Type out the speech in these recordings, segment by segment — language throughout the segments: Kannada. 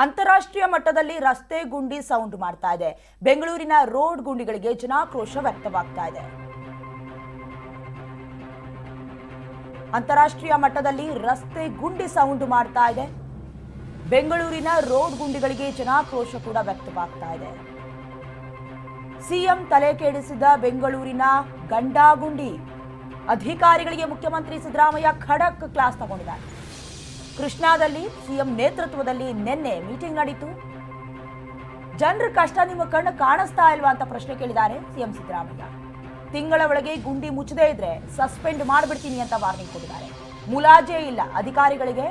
ಅಂತಾರಾಷ್ಟ್ರೀಯ ಮಟ್ಟದಲ್ಲಿ ರಸ್ತೆ ಗುಂಡಿ ಸೌಂಡ್ ಮಾಡ್ತಾ ಇದೆ. ಬೆಂಗಳೂರಿನ ರೋಡ್ ಗುಂಡಿಗಳಿಗೆ ಜನಾಕ್ರೋಶ ವ್ಯಕ್ತವಾಗ್ತಾ ಇದೆ. ಅಂತಾರಾಷ್ಟ್ರೀಯ ಮಟ್ಟದಲ್ಲಿ ರಸ್ತೆ ಗುಂಡಿ ಸೌಂಡ್ ಮಾಡ್ತಾ ಇದೆ. ಬೆಂಗಳೂರಿನ ರೋಡ್ ಗುಂಡಿಗಳಿಗೆ ಜನಾಕ್ರೋಶ ಕೂಡ ವ್ಯಕ್ತವಾಗ್ತಾ ಇದೆ. ಸಿಎಂ ತಲೆ ಕೆಡಿಸಿದ ಬೆಂಗಳೂರಿನ ಗಂಡಾಗುಂಡಿ ಅಧಿಕಾರಿಗಳಿಗೆ ಮುಖ್ಯಮಂತ್ರಿ ಸಿದ್ದರಾಮಯ್ಯ ಖಡಕ್ ಕ್ಲಾಸ್ ತಗೊಂಡಿದ್ದಾರೆ. ಕೃಷ್ಣಾದಲ್ಲಿ, ಸಿಎಂ ನೇತೃತ್ವದಲ್ಲಿ ನಿನ್ನೆ ಮೀಟಿಂಗ್ ನಡೀತು. ಜನರ ಕಷ್ಟ ನಿಮ್ಮ ಕಣ್ಣು ಕಾಣಿಸ್ತಾ ಇಲ್ವಾ ಅಂತ ಪ್ರಶ್ನೆ ಕೇಳಿದ್ದಾರೆ ಸಿಎಂ ಸಿದ್ದರಾಮಯ್ಯ. ತಿಂಗಳ ಒಳಗೆ ಗುಂಡಿ ಮುಚ್ಚದೇ ಇದ್ರೆ ಸಸ್ಪೆಂಡ್ ಮಾಡಿಬಿಡ್ತೀನಿ ಅಂತ ವಾರ್ನಿಂಗ್ ಕೊಟ್ಟಿದ್ದಾರೆ. ಮುಲಾಜೆ ಇಲ್ಲ, ಅಧಿಕಾರಿಗಳಿಗೆ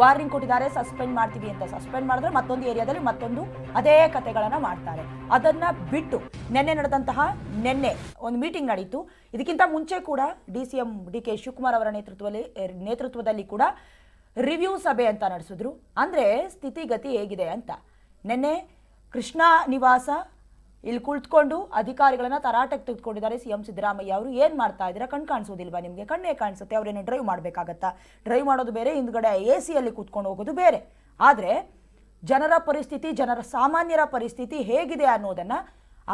ವಾರ್ನಿಂಗ್ ಕೊಟ್ಟಿದ್ದಾರೆ, ಸಸ್ಪೆಂಡ್ ಮಾಡ್ತೀವಿ ಅಂತ. ಸಸ್ಪೆಂಡ್ ಮಾಡಿದ್ರೆ ಮತ್ತೊಂದು ಏರಿಯಾದಲ್ಲಿ ಮತ್ತೊಂದು ಅದೇ ಕಥೆಗಳನ್ನು ಮಾಡ್ತಾರೆ. ಅದನ್ನ ಬಿಟ್ಟು ನಿನ್ನೆ ನಡೆದಂತಹ ನಿನ್ನೆ ಒಂದು ಮೀಟಿಂಗ್ ನಡೀತು. ಇದಕ್ಕಿಂತ ಮುಂಚೆ ಕೂಡ D C M D K Shivakumar ಅವರ ನೇತೃತ್ವದಲ್ಲಿ ನೇತೃತ್ವದಲ್ಲಿ ಕೂಡ ರಿವ್ಯೂ ಸಭೆ ಅಂತ ನಡೆಸಿದ್ರು. ಅಂದರೆ ಸ್ಥಿತಿಗತಿ ಹೇಗಿದೆ ಅಂತ. ನಿನ್ನೆ ಕೃಷ್ಣ ನಿವಾಸ ಇಲ್ಲಿ ಕುಳಿತುಕೊಂಡು ಅಧಿಕಾರಿಗಳನ್ನ ತರಾಟೆಗೆ ತೆಗೆದುಕೊಂಡಿದ್ದಾರೆ ಸಿ ಎಂ ಸಿದ್ದರಾಮಯ್ಯ ಅವರು. ಏನು ಮಾಡ್ತಾ ಇದ್ದೀರಾ? ಕಣ್ ಕಾಣಿಸೋದಿಲ್ವಾ ನಿಮಗೆ? ಕಣ್ಣೇ ಕಾಣಿಸುತ್ತೆ. ಅವರೇನು ಡ್ರೈವ್ ಮಾಡಬೇಕಾಗತ್ತಾ? ಡ್ರೈವ್ ಮಾಡೋದು ಬೇರೆ, ಹಿಂದ್ಗಡೆ ಎ ಸಿಯಲ್ಲಿ ಕೂತ್ಕೊಂಡು ಹೋಗೋದು ಬೇರೆ. ಆದರೆ ಜನರ ಪರಿಸ್ಥಿತಿ, ಜನರ ಸಾಮಾನ್ಯರ ಪರಿಸ್ಥಿತಿ ಹೇಗಿದೆ ಅನ್ನೋದನ್ನು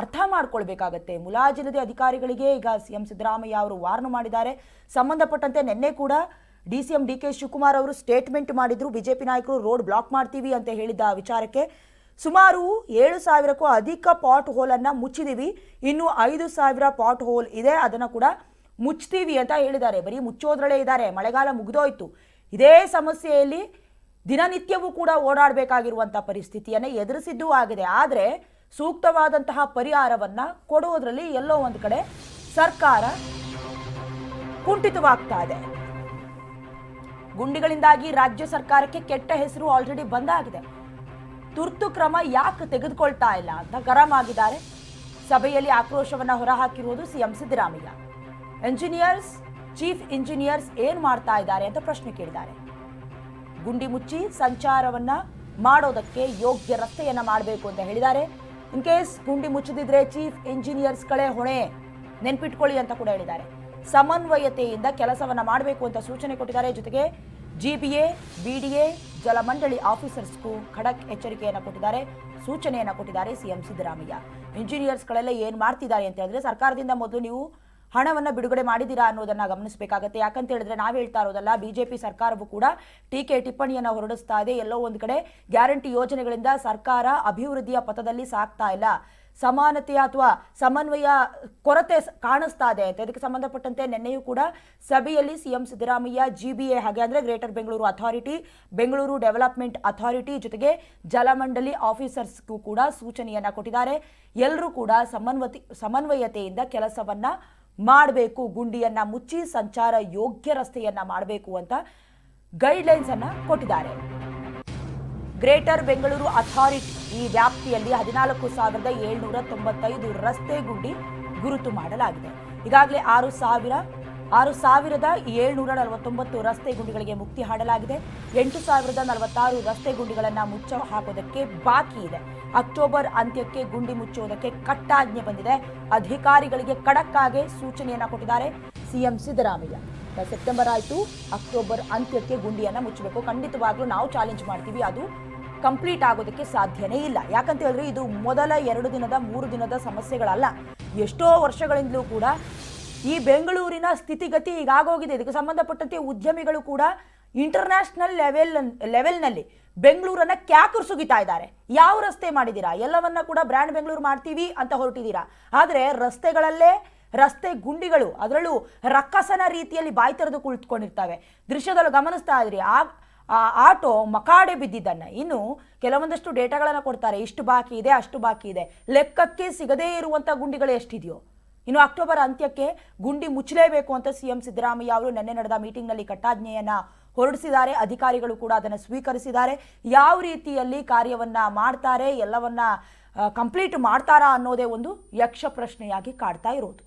ಅರ್ಥ ಮಾಡ್ಕೊಳ್ಬೇಕಾಗತ್ತೆ. ಮುಲಾಜಿಲ್ಲದೆ ಅಧಿಕಾರಿಗಳಿಗೆ ಈಗ ಸಿ ಎಂ ಸಿದ್ದರಾಮಯ್ಯ ಅವರು ವಾರ್ನ್ ಮಾಡಿದ್ದಾರೆ. ಸಂಬಂಧಪಟ್ಟಂತೆ ನಿನ್ನೆ ಕೂಡ D C M D K Shivakumar ಅವರು ಸ್ಟೇಟ್ಮೆಂಟ್ ಮಾಡಿದ್ರು, ಬಿಜೆಪಿ ನಾಯಕರು ರೋಡ್ ಬ್ಲಾಕ್ ಮಾಡ್ತೀವಿ ಅಂತ ಹೇಳಿದ ವಿಚಾರಕ್ಕೆ ಸುಮಾರು ಏಳು ಸಾವಿರಕ್ಕೂ ಅಧಿಕ ಪಾಟ್ ಹೋಲನ್ನು ಮುಚ್ಚಿದೀವಿ. ಇನ್ನು ಐದು ಸಾವಿರ ಪಾಟ್ ಹೋಲ್ ಇದೆ, ಅದನ್ನು ಕೂಡ ಮುಚ್ತೀವಿ ಅಂತ ಹೇಳಿದ್ದಾರೆ. ಬರೀ ಮುಚ್ಚೋದ್ರಲ್ಲೇ ಇದ್ದಾರೆ. ಮಳೆಗಾಲ ಮುಗಿದೋಯ್ತು. ಇದೇ ಸಮಸ್ಯೆಯಲ್ಲಿ ದಿನನಿತ್ಯವೂ ಕೂಡ ಓಡಾಡಬೇಕಾಗಿರುವಂಥ ಪರಿಸ್ಥಿತಿಯನ್ನು ಎದುರಿಸಿದ್ದೂ ಆಗಿದೆ. ಆದರೆ ಸೂಕ್ತವಾದಂತಹ ಪರಿಹಾರವನ್ನು ಕೊಡುವುದರಲ್ಲಿ ಎಲ್ಲೋ ಒಂದು ಕಡೆ ಸರ್ಕಾರ ಕುಂಠಿತವಾಗ್ತಾ ಇದೆ. ಗುಂಡಿಗಳಿಂದಾಗಿ ರಾಜ್ಯ ಸರ್ಕಾರಕ್ಕೆ ಕೆಟ್ಟ ಹೆಸರು ಆಲ್ರೆಡಿ ಬಂದಾಗಿದೆ. ತುರ್ತು ಕ್ರಮ ಯಾಕೆ ತೆಗೆದುಕೊಳ್ತಾ ಇಲ್ಲ ಅಂತ ಗರಂ ಆಗಿದ್ದಾರೆ. ಸಭೆಯಲ್ಲಿ ಆಕ್ರೋಶವನ್ನು ಹೊರಹಾಕಿರುವುದು CM Siddaramaiah. Engineers chief engineers ಏನ್ ಮಾಡ್ತಾ ಇದ್ದಾರೆ ಅಂತ ಪ್ರಶ್ನೆ ಕೇಳಿದ್ದಾರೆ. ಗುಂಡಿ ಮುಚ್ಚಿ ಸಂಚಾರವನ್ನ ಮಾಡೋದಕ್ಕೆ ಯೋಗ್ಯ ರಸ್ತೆಯನ್ನ ಮಾಡಬೇಕು ಅಂತ ಹೇಳಿದ್ದಾರೆ. ಇನ್ ಕೇಸ್ ಗುಂಡಿ ಮುಚ್ಚದಿದ್ರೆ ಚೀಫ್ ಇಂಜಿನಿಯರ್ಸ್ಗಳೇ ಹೊಣೆ ನೆನ್ಪಿಟ್ಕೊಳ್ಳಿ ಅಂತ ಕೂಡ ಹೇಳಿದ್ದಾರೆ. ಸಮನ್ವಯತೆಯಿಂದ ಕೆಲಸವನ್ನು ಮಾಡಬೇಕು ಅಂತ ಸೂಚನೆ ಕೊಟ್ಟಿದ್ದಾರೆ. ಜೊತೆಗೆ ಜಿಬಿಎ ಬಿಡಿಎ ಜಲಮಂಡಳಿ ಆಫೀಸರ್ಸ್ಗೂ ಖಡಕ್ ಎಚ್ಚರಿಕೆಯನ್ನು ಕೊಟ್ಟಿದ್ದಾರೆ, ಸೂಚನೆಯನ್ನು ಕೊಟ್ಟಿದ್ದಾರೆ ಸಿಎಂ ಸಿದ್ದರಾಮಯ್ಯ. ಇಂಜಿನಿಯರ್ಸ್ಗಳೆಲ್ಲ ಏನು ಮಾಡ್ತಿದ್ದಾರೆ ಅಂತ ಹೇಳಿದ್ರೆ, ಸರ್ಕಾರದಿಂದ ಮೊದಲು ನೀವು ಹಣವನ್ನು ಬಿಡುಗಡೆ ಮಾಡಿದ್ದೀರಾ ಅನ್ನೋದನ್ನು ಗಮನಿಸಬೇಕಾಗತ್ತೆ. ಯಾಕಂತ ಹೇಳಿದ್ರೆ ನಾವು ಹೇಳ್ತಾ ಇರೋದಲ್ಲ ಬಿಜೆಪಿ ಸರ್ಕಾರವು ಕೂಡ ಟೀಕೆ ಟಿಪ್ಪಣಿಯನ್ನು ಹೊರಡಿಸ್ತಾ ಇದೆ. ಎಲ್ಲೋ ಒಂದು ಕಡೆ ಗ್ಯಾರಂಟಿ ಯೋಜನೆಗಳಿಂದ ಸರ್ಕಾರ ಅಭಿವೃದ್ಧಿಯ ಪಥದಲ್ಲಿ ಸಾಗ್ತಾ ಇಲ್ಲ. ಸಮಾನತೆಯ ಅಥವಾ ಸಮನ್ವಯ ಕೊರತೆ ಕಾಣಿಸ್ತಾ ಇದೆ. ಅಂತ ಇದಕ್ಕೆ ಸಂಬಂಧಪಟ್ಟಂತೆ ನಿನ್ನೆಯೂ ಕೂಡ ಸಭೆಯಲ್ಲಿ ಸಿಎಂ ಸಿದ್ದರಾಮಯ್ಯ ಜಿಬಿಎ ಹಾಗೆ ಅಂದರೆ greater Bengaluru authority Bengaluru development authority ಜೊತೆಗೆ ಜಲಮಂಡಳಿ ಆಫೀಸರ್ಸ್ಗೂ ಕೂಡ ಸೂಚನೆಯನ್ನು ಕೊಟ್ಟಿದ್ದಾರೆ. ಎಲ್ಲರೂ ಕೂಡ ಸಮನ್ವತಿ, ಸಮನ್ವಯತೆಯಿಂದ ಕೆಲಸವನ್ನು ಮಾಡಬೇಕು, ಗುಂಡಿಯನ್ನು ಮುಚ್ಚಿ ಸಂಚಾರ ಯೋಗ್ಯ ರಸ್ತೆಯನ್ನು ಮಾಡಬೇಕು ಅಂತ ಗೈಡ್ಲೈನ್ಸನ್ನು ಕೊಟ್ಟಿದ್ದಾರೆ. ಗ್ರೇಟರ್ ಬೆಂಗಳೂರು ಅಥಾರಿಟಿ ಈ ವ್ಯಾಪ್ತಿಯಲ್ಲಿ ಹದಿನಾಲ್ಕು ಸಾವಿರದ ಏಳ್ನೂರ ತೊಂಬತ್ತೈದು ರಸ್ತೆ ಗುಂಡಿ ಗುರುತು ಮಾಡಲಾಗಿದೆ. ಈಗಾಗಲೇ ಆರು ಸಾವಿರ, ಆರು ಸಾವಿರದ ಏಳ್ನೂರ ನಲವತ್ತೊಂಬತ್ತು ರಸ್ತೆ ಗುಂಡಿಗಳಿಗೆ ಮುಕ್ತಿ ಹಾಡಲಾಗಿದೆ. ಎಂಟು ಸಾವಿರದ ನಲವತ್ತಾರು ರಸ್ತೆ ಗುಂಡಿಗಳನ್ನು ಮುಚ್ಚ ಹಾಕೋದಕ್ಕೆ ಬಾಕಿ ಇದೆ. ಅಕ್ಟೋಬರ್ ಅಂತ್ಯಕ್ಕೆ ಗುಂಡಿ ಮುಚ್ಚುವುದಕ್ಕೆ ಕಟ್ಟಾಜ್ಞೆ ಬಂದಿದೆ. ಅಧಿಕಾರಿಗಳಿಗೆ ಕಡಕ್ಕಾಗಿ ಸೂಚನೆಯನ್ನು ಕೊಟ್ಟಿದ್ದಾರೆ. ಸಿಎಂ ಸಿದ್ದರಾಮಯ್ಯ. ಸೆಪ್ಟೆಂಬರ್ ಆಯಿತು, ಅಕ್ಟೋಬರ್ ಅಂತ್ಯಕ್ಕೆ ಗುಂಡಿಯನ್ನು ಮುಚ್ಚಬೇಕು. ಖಂಡಿತವಾಗ್ಲೂ ನಾವು ಚಾಲೆಂಜ್ ಮಾಡ್ತೀವಿ. ಅದು ಕಂಪ್ಲೀಟ್ ಆಗೋದಕ್ಕೆ ಸಾಧ್ಯನೇ ಇಲ್ಲ. ಯಾಕಂತ ಹೇಳಿದ್ರೆ ಇದು ಮೊದಲ ಎರಡು ದಿನದ, ಮೂರು ದಿನದ ಸಮಸ್ಯೆಗಳಲ್ಲ. ಎಷ್ಟೋ ವರ್ಷಗಳಿಂದಲೂ ಕೂಡ ಈ ಬೆಂಗಳೂರಿನ ಸ್ಥಿತಿಗತಿ ಈಗಾಗೋಗಿದೆ ಇದಕ್ಕೆ ಸಂಬಂಧಪಟ್ಟಂತೆ ಉದ್ಯಮಿಗಳು ಕೂಡ ಇಂಟರ್ನ್ಯಾಷನಲ್ ಲೆವೆಲ್ ಲೆವೆಲ್ನಲ್ಲಿ ಬೆಂಗಳೂರನ್ನ ಕ್ಯಾಕರ್ ಸುಗಿತಾ ಇದ್ದಾರೆ. ಯಾವ ರಸ್ತೆ ಮಾಡಿದ್ದೀರಾ? ಎಲ್ಲವನ್ನ ಕೂಡ ಬ್ರ್ಯಾಂಡ್ ಬೆಂಗಳೂರು ಮಾಡ್ತೀವಿ ಅಂತ ಹೊರಟಿದ್ದೀರಾ. ಆದರೆ ರಸ್ತೆಗಳಲ್ಲೇ ರಸ್ತೆ ಗುಂಡಿಗಳು ಅದರಲ್ಲೂ ರಕ್ಕಸನ ರೀತಿಯಲ್ಲಿ ಬಾಯಿ ತೆರೆದು ಕುಳಿತುಕೊಂಡಿರ್ತವೆ. ದೃಶ್ಯದಲ್ಲಿ ಗಮನಿಸ್ತಾ ಇದ್ರಿ, ಆ ಆಟೋ ಮಕಾಡೆ ಬಿದ್ದಿದ್ದನ್ನು. ಇನ್ನು ಕೆಲವೊಂದಷ್ಟು ಡೇಟಾಗಳನ್ನು ಕೊಡ್ತಾರೆ, ಇಷ್ಟು ಬಾಕಿ ಇದೆ, ಅಷ್ಟು ಬಾಕಿ ಇದೆ. ಲೆಕ್ಕಕ್ಕೆ ಸಿಗದೇ ಇರುವಂಥ ಗುಂಡಿಗಳು ಎಷ್ಟಿದೆಯೋ? ಇನ್ನು ಅಕ್ಟೋಬರ್ ಅಂತ್ಯಕ್ಕೆ ಗುಂಡಿ ಮುಚ್ಚಲೇಬೇಕು ಅಂತ ಸಿಎಂ ಸಿದ್ದರಾಮಯ್ಯ ಅವರು ನಿನ್ನೆ ನಡೆದ ಮೀಟಿಂಗ್ನಲ್ಲಿ ಕಟ್ಟಾಜ್ಞೆಯನ್ನು ಹೊರಡಿಸಿದ್ದಾರೆ. ಅಧಿಕಾರಿಗಳು ಕೂಡ ಅದನ್ನು ಸ್ವೀಕರಿಸಿದ್ದಾರೆ. ಯಾವ ರೀತಿಯಲ್ಲಿ ಕಾರ್ಯವನ್ನು ಮಾಡ್ತಾರೆ, ಎಲ್ಲವನ್ನ ಕಂಪ್ಲೀಟ್ ಮಾಡ್ತಾರಾ ಅನ್ನೋದೇ ಒಂದು ಯಕ್ಷ ಪ್ರಶ್ನೆಯಾಗಿ ಕಾಡ್ತಾ ಇರೋದು.